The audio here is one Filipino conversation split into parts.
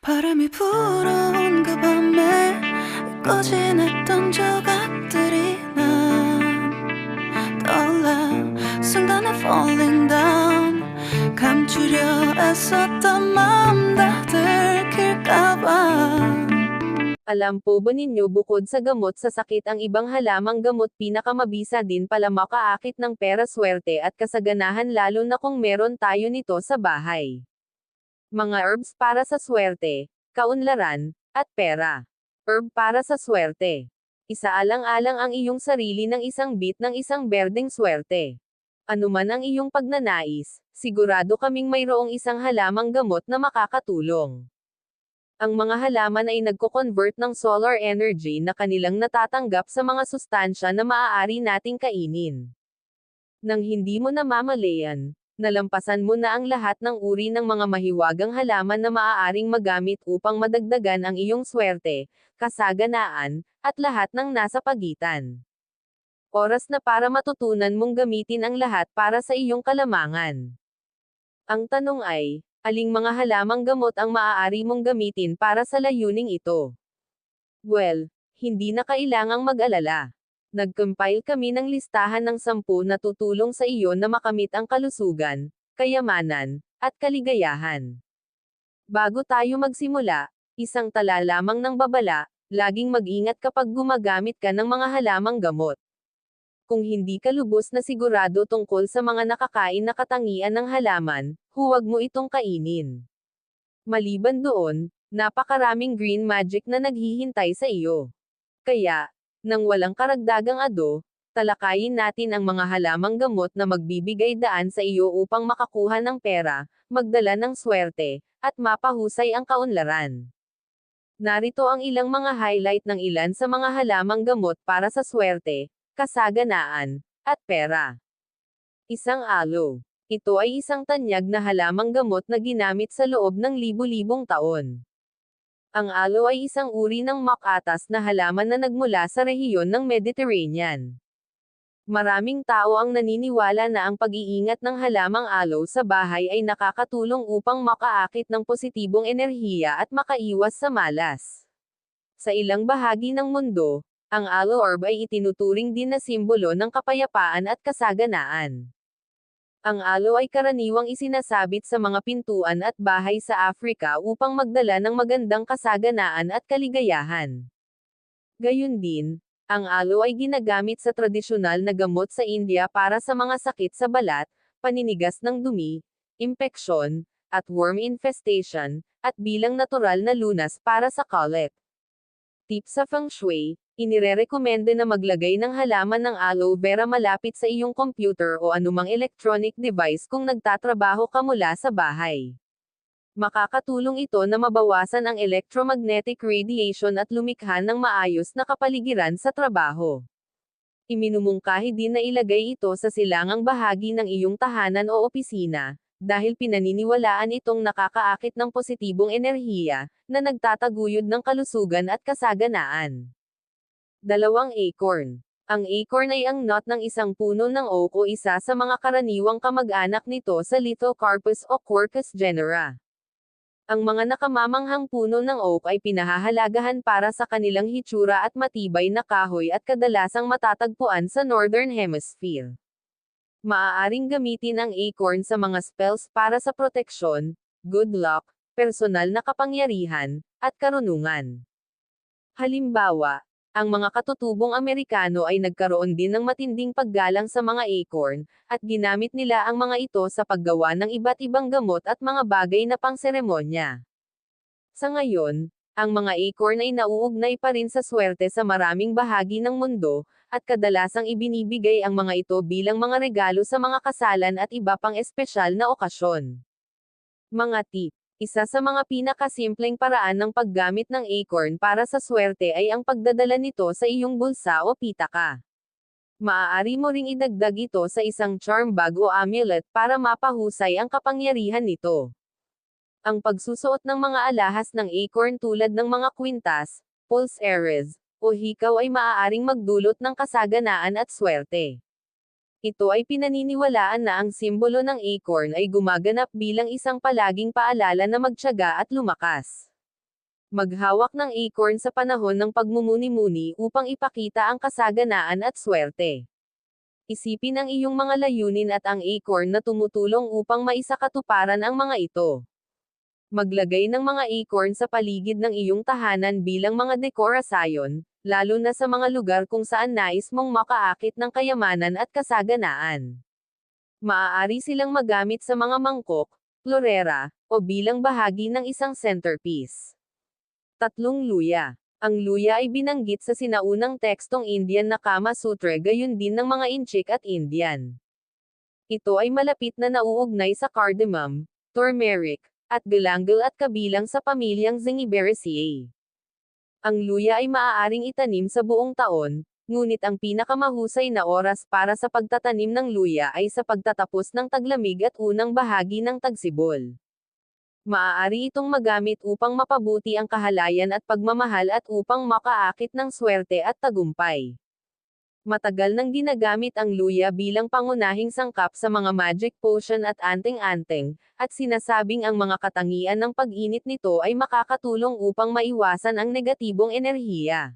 바람이 불어온 그 밤에 잊고 지냈던 조각들이 난 떠올라 순간에 falling down 감추려 애썼던 마음 다 들킬까봐 Alam po ba ninyo bukod sa gamot sa sakit ang ibang halamang gamot pinakamabisa din pala makaakit ng pera swerte at kasaganahan lalo na kung meron tayo nito sa bahay. Mga herbs para sa swerte, kaunlaran, at pera. Herb para sa swerte. Isaalang-alang ang iyong sarili ng isang bit ng isang berdeng swerte. Ano man ang iyong pagnanais, sigurado kaming mayroong isang halamang gamot na makakatulong. Ang mga halaman ay nagko-convert ng solar energy na kanilang natatanggap sa mga sustansya na maaari nating kainin. Nang hindi mo namamalayan, nalampasan mo na ang lahat ng uri ng mga mahiwagang halaman na maaaring magamit upang madagdagan ang iyong swerte, kasaganaan, at lahat ng nasa pagitan. Oras na para matutunan mong gamitin ang lahat para sa iyong kalamangan. Ang tanong ay, aling mga halamang gamot ang maaari mong gamitin para sa layuning ito? Well, hindi na kailangang mag-alala. Nag-compile kami ng listahan ng sampu na tutulong sa iyo na makamit ang kalusugan, kayamanan, at kaligayahan. Bago tayo magsimula, isang tala lamang ng babala, laging mag-ingat kapag gumagamit ka ng mga halamang gamot. Kung hindi ka lubos na sigurado tungkol sa mga nakakain na katangian ng halaman, huwag mo itong kainin. Maliban doon, napakaraming green magic na naghihintay sa iyo. Kaya, nang walang karagdagang ado, talakayin natin ang mga halamang gamot na magbibigay daan sa iyo upang makakuha ng pera, magdala ng swerte, at mapahusay ang kaunlaran. Narito ang ilang mga highlight ng ilan sa mga halamang gamot para sa swerte, kasaganaan, at pera. Isang alo. Ito ay isang tanyag na halamang gamot na ginamit sa loob ng libu-libong taon. Ang alo ay isang uri ng makatas na halaman na nagmula sa rehiyon ng Mediterranean. Maraming tao ang naniniwala na ang pag-iingat ng halamang alo sa bahay ay nakakatulong upang makaakit ng positibong enerhiya at makaiwas sa malas. Sa ilang bahagi ng mundo, ang aloe orb ay itinuturing din na simbolo ng kapayapaan at kasaganaan. Ang aloe ay karaniwang isinasabit sa mga pintuan at bahay sa Afrika upang magdala ng magandang kasaganaan at kaligayahan. Gayun din, ang aloe ay ginagamit sa tradisyonal na gamot sa India para sa mga sakit sa balat, paninigas ng dumi, impeksyon, at worm infestation, at bilang natural na lunas para sa colic. Tip sa Feng Shui, inirerekomenda na maglagay ng halaman ng aloe vera malapit sa iyong computer o anumang electronic device kung nagtatrabaho ka mula sa bahay. Makakatulong ito na mabawasan ang electromagnetic radiation at lumikha ng maayos na kapaligiran sa trabaho. Iminumungkahi din na ilagay ito sa silangang bahagi ng iyong tahanan o opisina, dahil pinaniniwalaan itong nakakaakit ng positibong enerhiya, na nagtataguyod ng kalusugan at kasaganaan. Dalawang acorn. Ang acorn ay ang nut ng isang puno ng oak o isa sa mga karaniwang kamag-anak nito sa Lithocarpus o Quercus genera. Ang mga nakamamanghang puno ng oak ay pinahahalagahan para sa kanilang hitsura at matibay na kahoy at kadalasang matatagpuan sa Northern Hemisphere. Maaaring gamitin ang acorn sa mga spells para sa proteksyon, good luck, personal na kapangyarihan, at karunungan. Halimbawa, ang mga katutubong Amerikano ay nagkaroon din ng matinding paggalang sa mga acorn, at ginamit nila ang mga ito sa paggawa ng iba't ibang gamot at mga bagay na pangseremonya. Sa ngayon, ang mga acorn ay nauugnay pa rin sa swerte sa maraming bahagi ng mundo, at kadalasang ibinibigay ang mga ito bilang mga regalo sa mga kasalan at iba pang espesyal na okasyon. Mga tip isa sa mga pinakasimpleng paraan ng paggamit ng acorn para sa swerte ay ang pagdadala nito sa iyong bulsa o pitaka. Maaari mo ring idagdag ito sa isang charm bag o amulet para mapahusay ang kapangyarihan nito. Ang pagsusuot ng mga alahas ng acorn tulad ng mga kwintas, pulseres, o hikaw ay maaaring magdulot ng kasaganaan at swerte. Ito ay pinaniniwalaan na ang simbolo ng acorn ay gumaganap bilang isang palaging paalala na magtiyaga at lumakas. Maghawak ng acorn sa panahon ng pagmumuni-muni upang ipakita ang kasaganaan at swerte. Isipin ang iyong mga layunin at ang acorn na tumutulong upang maisakatuparan ang mga ito. Maglagay ng mga acorn sa paligid ng iyong tahanan bilang mga dekorasyon, lalo na sa mga lugar kung saan nais mong makaakit ng kayamanan at kasaganaan. Maaari silang magamit sa mga mangkok, florera, o bilang bahagi ng isang centerpiece. Tatlong luya. Ang luya ay binanggit sa sinaunang tekstong Indian na Kama Sutra gayon din ng mga Inchik at Indian. Ito ay malapit na nauugnay sa cardamom, turmeric, at galangal at kabilang sa pamilyang Zingiberaceae. Ang luya ay maaaring itanim sa buong taon, ngunit ang pinakamahusay na oras para sa pagtatanim ng luya ay sa pagtatapos ng taglamig at unang bahagi ng tagsibol. Maaari itong magamit upang mapabuti ang kahalayan at pagmamahal at upang makaakit ng swerte at tagumpay. Matagal nang ginagamit ang luya bilang pangunahing sangkap sa mga magic potion at anting-anting, at sinasabing ang mga katangian ng pag-init nito ay makakatulong upang maiwasan ang negatibong enerhiya.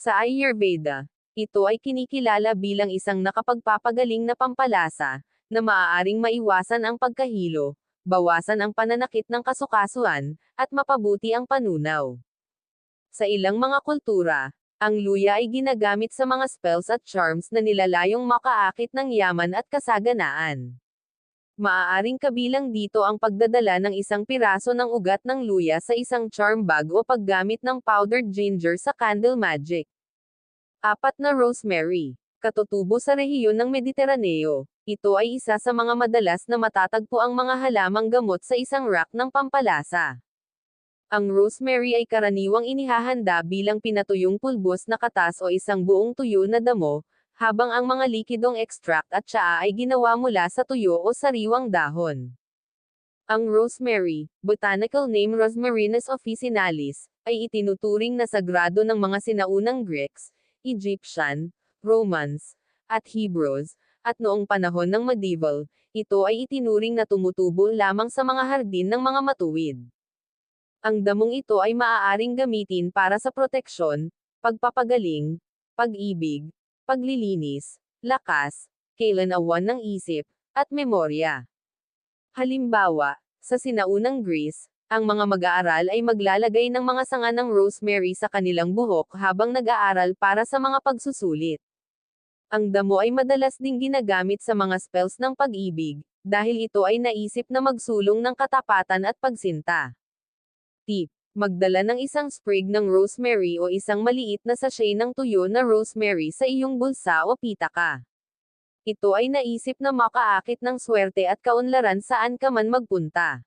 Sa Ayurveda, ito ay kinikilala bilang isang nakapagpapagaling na pampalasa, na maaaring maiwasan ang pagkahilo, bawasan ang pananakit ng kasukasuan, at mapabuti ang panunaw. Sa ilang mga kultura, ang luya ay ginagamit sa mga spells at charms na nilalayong makaakit ng yaman at kasaganaan. Maaaring kabilang dito ang pagdadala ng isang piraso ng ugat ng luya sa isang charm bag o paggamit ng powdered ginger sa candle magic. Apat na rosemary. Katutubo sa rehiyon ng Mediteraneo. Ito ay isa sa mga madalas na matatagpo ang mga halamang gamot sa isang rack ng pampalasa. Ang rosemary ay karaniwang inihahanda bilang pinatuyong pulbos na katas o isang buong tuyo na damo, habang ang mga likidong extract at tsaa ay ginawa mula sa tuyo o sariwang dahon. Ang rosemary, botanical name Rosmarinus officinalis, ay itinuturing na sagrado ng mga sinaunang Greeks, Egyptian, Romans, at Hebrews, at noong panahon ng medieval, ito ay itinuring na tumutubo lamang sa mga hardin ng mga matuwid. Ang damong ito ay maaaring gamitin para sa proteksyon, pagpapagaling, pag-ibig, paglilinis, lakas, kailanawan ng isip, at memorya. Halimbawa, sa sinaunang Greece, ang mga mag-aaral ay maglalagay ng mga sanga ng rosemary sa kanilang buhok habang nag-aaral para sa mga pagsusulit. Ang damo ay madalas ding ginagamit sa mga spells ng pag-ibig, dahil ito ay naisip na magsulong ng katapatan at pagsinta. Tip. Magdala ng isang sprig ng rosemary o isang maliit na sachet ng tuyo na rosemary sa iyong bulsa o pitaka. Ito ay naisip na makaakit ng swerte at kaunlaran saan ka man magpunta.